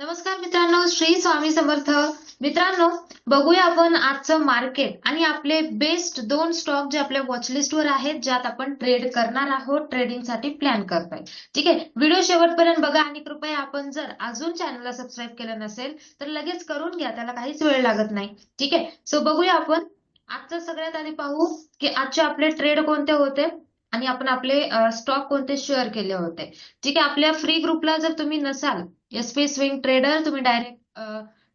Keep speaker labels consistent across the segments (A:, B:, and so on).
A: नमस्कार मित्रांनो श्री स्वामी समर्थ. मित्रांनो बघूया आपण आजचं मार्केट आणि आपले बेस्ट दोन स्टॉक जे आपल्या वॉचलिस्टवर आहेत ज्यात आपण ट्रेड करणार आहोत ट्रेडिंगसाठी प्लॅन करताय. ठीक आहे? व्हिडिओ शेवटपर्यंत बघा आणि कृपया आपण जर अजून चॅनलला सबस्क्राईब केलं नसेल तर लगेच करून घ्या त्याला काहीच वेळ लागत नाही. ठीक आहे? सो बघूया आपण आजचं सगळ्यात आधी पाहू की आजचे आपले ट्रेड कोणते होते आणि आपण आपले स्टॉक कोणते शेअर केले होते. ठीक आहे? आपल्या फ्री ग्रुपला जर तुम्ही नसाल एस पी स्विंग ट्रेडर तुम्ही डायरेक्ट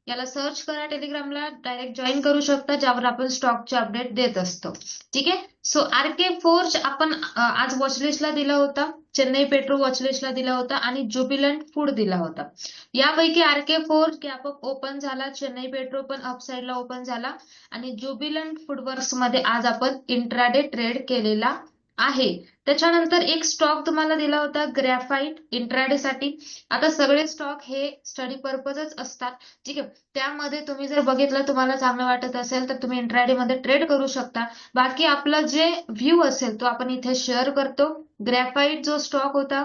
A: याला सर्च करा टेलिग्रामला डायरेक्ट जॉईन करू शकता ज्यावर आपण स्टॉकचे अपडेट देत असतो. ठीक आहे? सो आर के फोर्ज आपण आज वॉचलिस्टला दिला होता चेन्नई पेट्रो वॉचलिस्टला दिला होता आणि ज्युबिलंट फूड दिला होता. यापैकी R K forge gap up open झाला चेन्नई पेट्रो पण अपसाईडला ओपन झाला आणि ज्युबिलंट फूडवर्क्समध्ये आज आपण इंट्राडे ट्रेड केलेला आहे. त्याच्यानंतर एक स्टॉक तुम्हाला दिला होता ग्रॅफाइट इंट्राडे साठी. आता सगळे स्टॉक हे स्टडी पर्पजच असतात. ठीक आहे. त्यामध्ये तुम्ही जर बघितलं तुम्हाला चांगलं वाटत असेल तर तुम्ही इंट्राडे मध्ये ट्रेड करू शकता. बाकी आपला जे व्ह्यू असेल तो आपण इथे शेअर करतो. ग्रॅफाइट जो स्टॉक होता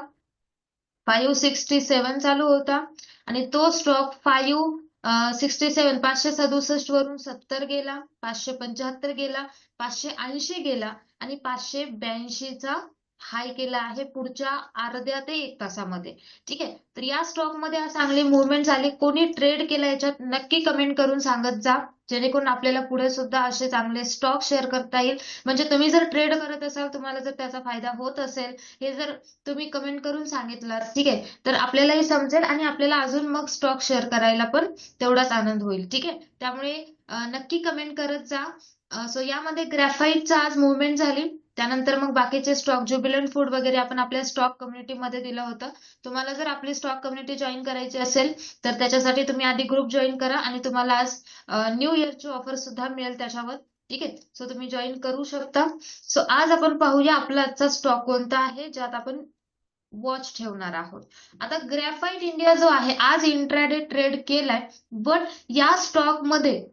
A: फाईव्ह सिक्स्टी सेवन चालू होता. आणि तो स्टॉक फाईव्ह सिक्स्टी सेवन पाचशे सदुसष्ट वरून सत्तर गेला पाचशे पंच्याहत्तर गेला पाचशे ऐंशी गेला आणि पाचशे ब्याऐंशीचा हाय केला आहे पुढच्या अर्ध्या ते एक तासामध्ये. ठीक आहे? तर या स्टॉकमध्ये चांगली मुवमेंट झाली. कोणी ट्रेड केला याच्यात नक्की कमेंट करून सांगत जा. जेणेकरून आपल्याला पुढे सुद्धा असे चांगले स्टॉक शेअर करता येईल. म्हणजे तुम्ही जर ट्रेड करत असाल तुम्हाला जर त्याचा फायदा होत असेल हे जर तुम्ही कमेंट करून सांगितलं ठीक आहे? तर आपल्यालाही समजेल आणि आपल्याला अजून मग स्टॉक शेअर करायला पण तेवढाच आनंद होईल. ठीक आहे? त्यामुळे नक्की कमेंट करत जा. सो यामध्ये ग्रॅफाईटचा आज मुवमेंट झाली. त्यानंतर मग बाकीचे स्टॉक ज्युबिलंट फूड वगैरे आपण आपल्या स्टॉक कम्युनिटीमध्ये दिलं होतं. तुम्हाला जर आपली स्टॉक कम्युनिटी जॉईन करायची असेल तर त्याच्यासाठी तुम्ही आधी ग्रुप जॉईन करा आणि तुम्हाला आज न्यू इयरची ऑफर सुद्धा मिळेल त्याच्यावर. ठीक आहे? सो तुम्ही जॉईन करू शकता. सो आज आपण पाहूया आपला आजचा स्टॉक कोणता आहे ज्यात आपण वॉच ठेवणार आहोत. आता ग्रॅफाइट इंडिया जो आहे आज इंट्राडे ट्रेड केलाय. बट या स्टॉकमध्ये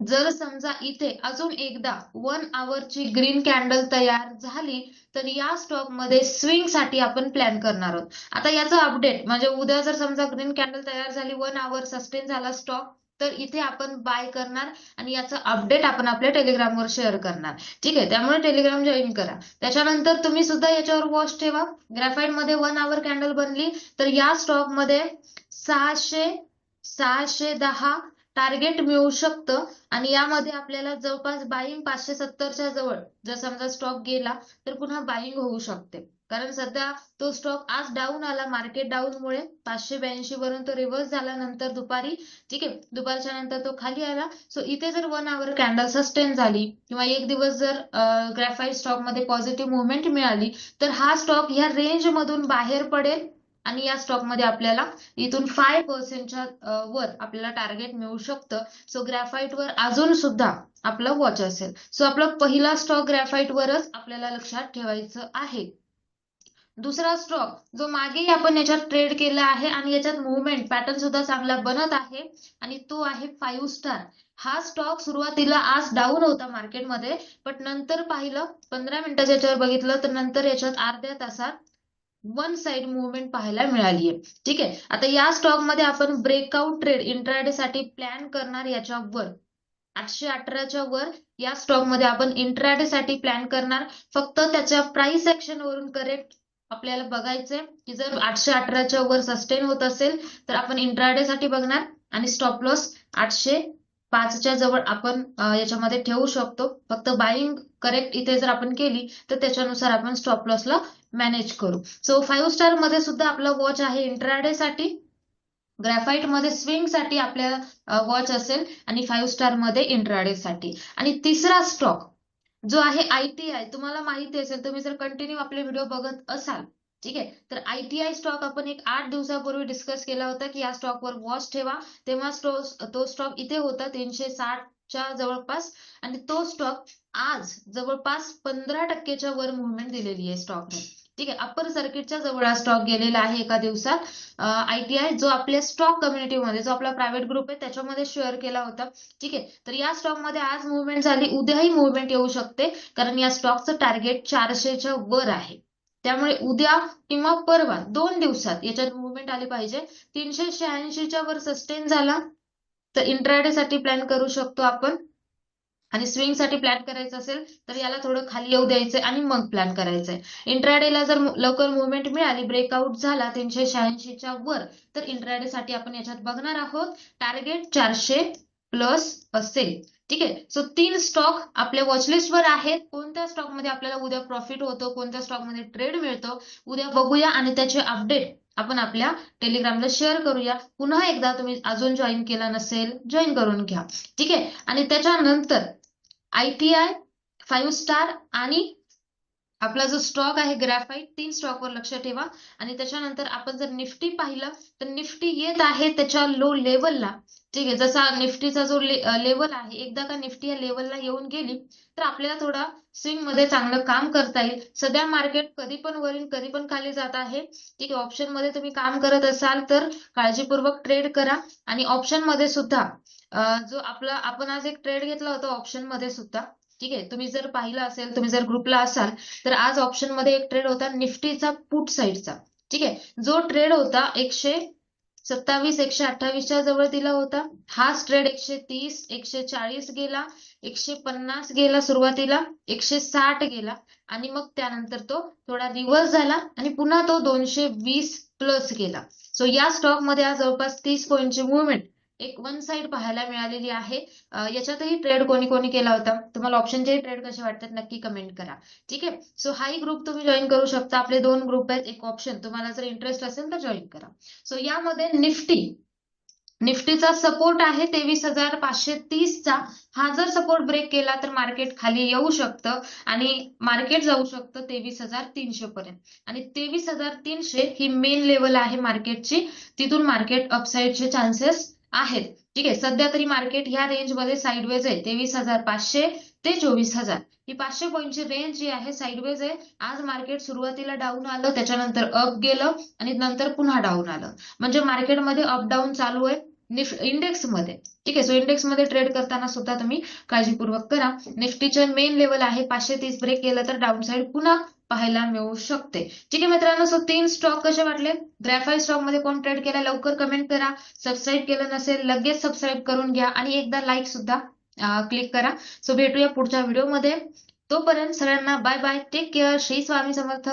A: जर समजा इथे अजून एकदा वन ची ग्रीन कॅन्डल तयार झाली तर या स्टॉकमध्ये स्विंगसाठी आपण प्लॅन करणार आहोत. आता याचं अपडेट म्हणजे उद्या जर समजा ग्रीन कॅन्डल तयार झाली वन आवर सस्टेन झाला स्टॉक तर इथे आपण बाय करणार आणि याचं अपडेट आपण आपल्या टेलिग्रामवर शेअर करणार. ठीक आहे? त्यामुळे टेलिग्राम जॉईन करा. त्याच्यानंतर तुम्ही सुद्धा याच्यावर वॉच ठेवा. ग्रॅफाइटमध्ये वन आवर कॅन्डल बनली तर या स्टॉकमध्ये सहाशे सहाशे दहा टार्गेट मिळू शकतं. आणि यामध्ये आपल्याला जवळपास बाईंग पाचशे सत्तरच्या जवळ जर समजा स्टॉक गेला तर पुन्हा बाईंग होऊ शकते. कारण सध्या तो स्टॉक आज डाऊन आला मार्केट डाऊन मुळे पाचशे ब्याऐंशी वरून तो रिव्हर्स झाला नंतर दुपारी ठीक आहे दुपारच्या नंतर तो खाली आला. सो इथे जर वन आवर कॅन्डल सस्टेन झाली किंवा एक दिवस जर ग्रॅफाईट स्टॉकमध्ये पॉझिटिव्ह मुवमेंट मिळाली तर हा स्टॉक ह्या रेंज मधून बाहेर पडेल आणि या स्टॉकमध्ये आपल्याला इथून फाय पर्सेंटच्या वर आपल्याला टार्गेट मिळू शकतं. सो ग्रॅफाईट वर अजून सुद्धा आपलं वॉच असेल. सो आपला पहिला स्टॉक ग्रॅफाईट वरच आपल्याला लक्षात ठेवायचं आहे. दुसरा स्टॉक जो मागे आपण याच्यात ट्रेड केला आहे आणि याच्यात मुवमेंट पॅटर्न सुद्धा चांगला बनत आहे आणि तो आहे फाईव्ह स्टार हा स्टॉक सुरुवातीला आज डाऊन होता मार्केटमध्ये पण नंतर पाहिलं पंधरा मिनिटाच्या याच्यावर बघितलं तर नंतर याच्यात अर्ध्या तासात वन साइड मुवमेंट पाहायला मिळाली आहे ठीक आहे? आता या स्टॉकमध्ये आपण ब्रेकआउट ट्रेड इंट्राडे साठी प्लॅन करणार याच्यावर. आठशे अठराच्या वर या स्टॉकमध्ये आपण इंट्राडे साठी प्लॅन करणार. फक्त त्याच्या प्राइस ऍक्शन वरून करेक्ट आपल्याला बघायचंय की जर आठशे अठराच्या वर सस्टेन होत असेल तर आपण इंट्राडे साठी बघणार आणि स्टॉप लॉस आठशे पाचच्या जवळ आपण याच्यामध्ये ठेवू शकतो. फक्त बाईंग करेक्ट इथे जर आपण केली तर त्याच्यानुसार आपण स्टॉप लॉसला मॅनेज करू. सो फाईव्ह स्टारमध्ये सुद्धा आपला वॉच आहे इंट्राडे साठी. ग्रॅफाइटमध्ये स्विंगसाठी आपल्या वॉच असेल आणि फाईव्ह स्टारमध्ये इंट्राडे साठी. आणि तिसरा स्टॉक जो आहे आयटीआय तुम्हाला माहिती असेल तुम्ही जर कंटिन्यू आपले व्हिडिओ बघत असाल ठीक आहे? तर आयटीआय स्टॉक आपण एक आठ दिवसापूर्वी डिस्कस केला होता की या स्टॉकवर वॉच ठेवा. तेव्हा तो स्टॉक इथे होता तीनशे साठच्या जवळपास. आणि तो स्टॉक आज जवळपास पंधरा टक्केच्या वर मुवमेंट दिलेली आहे स्टॉकने ठीक आहे? अप्पर सर्किटच्या जवळ हा स्टॉक गेलेला आहे एका दिवसात. आयटीआय जो आपल्या स्टॉक कम्युनिटीमध्ये जो आपला प्रायव्हेट ग्रुप आहे त्याच्यामध्ये शेअर केला होता. ठीक आहे? तर या स्टॉकमध्ये आज मुवमेंट झाली. उद्याही मुवमेंट येऊ शकते. कारण या स्टॉकचं टार्गेट चारशेच्या वर आहे. त्यामुळे उद्या किंवा परवा दोन दिवसात याच्यात मुवमेंट आली पाहिजे. तीनशे शहाऐंशीच्या वर सस्टेन झाला तर इंट्राडे साठी प्लॅन करू शकतो आपण. आणि स्विंगसाठी प्लॅन करायचं असेल तर याला थोडं खाली येऊ द्यायचंय आणि मग प्लॅन करायचंय. इंट्राडेला जर लवकर मुवमेंट मिळाली ब्रेकआउट झाला तीनशे शहाऐंशीच्या वर तर इंट्राडे साठी आपण याच्यात बघणार आहोत. टार्गेट चारशे प्लस असेल. ठीक आहे? सो तीन स्टॉक आपल्या वॉचलिस्टवर आहेत. कोणत्या स्टॉकमध्ये आपल्याला उद्या प्रॉफिट होतो? कोणत्या स्टॉकमध्ये ट्रेड मिळतो? उद्या बघूया आणि त्याचे अपडेट आपण आपल्या टेलिग्रामला शेअर करूया. पुन्हा एकदा तुम्ही अजून जॉईन केला नसेल जॉईन करून घ्या. ठीक आहे? आणि त्याच्यानंतर आयटीआय फाईव्ह स्टार आणि आपला जो स्टॉक आहे ग्रॅफाईट तीन स्टॉकवर लक्ष ठेवा. आणि त्याच्यानंतर आपण जर निफ्टी पाहिलं तर निफ्टी येत आहे त्याच्या लो. लेवलला ठीक आहे जसा निफ्टीचा जो लेवल आहे एकदा का निफ्टी या लेवलला येऊन गेली तर आपल्याला थोडा स्विंगमध्ये चांगलं काम करता येईल. सध्या मार्केट कधी पण वरील कधी पण खाली जात आहे. ठीक आहे ऑप्शनमध्ये तुम्ही काम करत असाल तर काळजीपूर्वक ट्रेड करा. आणि ऑप्शनमध्ये सुद्धा जो आपला आपण आज एक ट्रेड घेतला होता ऑप्शनमध्ये सुद्धा ठीक आहे? तुम्ही जर पाहिलं असेल तुम्ही जर ग्रुपला असाल तर आज ऑप्शनमध्ये एक ट्रेड होता निफ्टीचा पुट साईडचा ठीक आहे? जो ट्रेड होता एकशे सत्तावीस एकशे अठ्ठावीसच्या जवळ दिला होता. हाच ट्रेड एकशे तीस एकशे चाळीस गेला एकशे पन्नास गेला सुरुवातीला एकशे साठ गेला. आणि मग त्यानंतर तो थोडा रिव्हर्स झाला आणि पुन्हा तो दोनशे वीस प्लस गेला. सो या स्टॉकमध्ये आज जवळपास तीस पॉईंटची मुवमेंट एक वन साइड पाहायला मिळालेली आहे. याच्यातही ट्रेड कोणी कोणी केला होता. तुम्हाला ऑप्शनचे ट्रेड कसे वाटतात नक्की कमेंट करा. ठीक आहे? सो हाही ग्रुप तुम्ही जॉईन करू शकता. आपले दोन ग्रुप आहेत. एक ऑप्शन तुम्हाला जर इंटरेस्ट असेल तर जॉईन करा. सो यामध्ये निफ्टी. निफ्टीचा सपोर्ट आहे तेवीस हजार पाचशे तीसचा. हा जर सपोर्ट ब्रेक केला तर मार्केट खाली येऊ शकतं आणि मार्केट जाऊ शकतं तेवीस हजार तीनशे पर्यंत आणि तेवीस हजार तीनशे ही मेन लेवल आहे मार्केटची तिथून मार्केट अपसाईडचे चान्सेस आहेत. ठीक आहे सध्या तरी मार्केट ह्या रेंजमध्ये साईडवेज आहे. तेवीस हजार पाचशे ते चोवीस हजार. ही पाचशे पॉईंटची रेंज जी आहे साईडवेज आहे. आज मार्केट सुरुवातीला डाऊन आलं त्याच्यानंतर अप गेलं आणि नंतर पुन्हा डाऊन आलं. म्हणजे मार्केटमध्ये अप डाऊन चालू आहे निफ्ट इंडेक्समध्ये. ठीक आहे सो इंडेक्समध्ये ट्रेड करताना सुद्धा तुम्ही काळजीपूर्वक करा. निफ्टीचे मेन लेवल आहे पाचशे तीस ब्रेक केलं तर डाऊन साईड पुन्हा पाहायला मिळू शकते. ठीक आहे मित्रांनो सो तीन स्टॉक कसे वाटले? ग्रॅफाईट स्टॉकमध्ये कोण ट्रेड केला? लवकर कमेंट करा. सबस्क्राईब केलं नसेल लगेच सबस्क्राईब करून घ्या आणि एकदा लाईक सुद्धा क्लिक करा. सो भेटूया पुढच्या व्हिडिओमध्ये तोपर्यंत सगळ्यांना bye bye take care Shri Swami Samarth.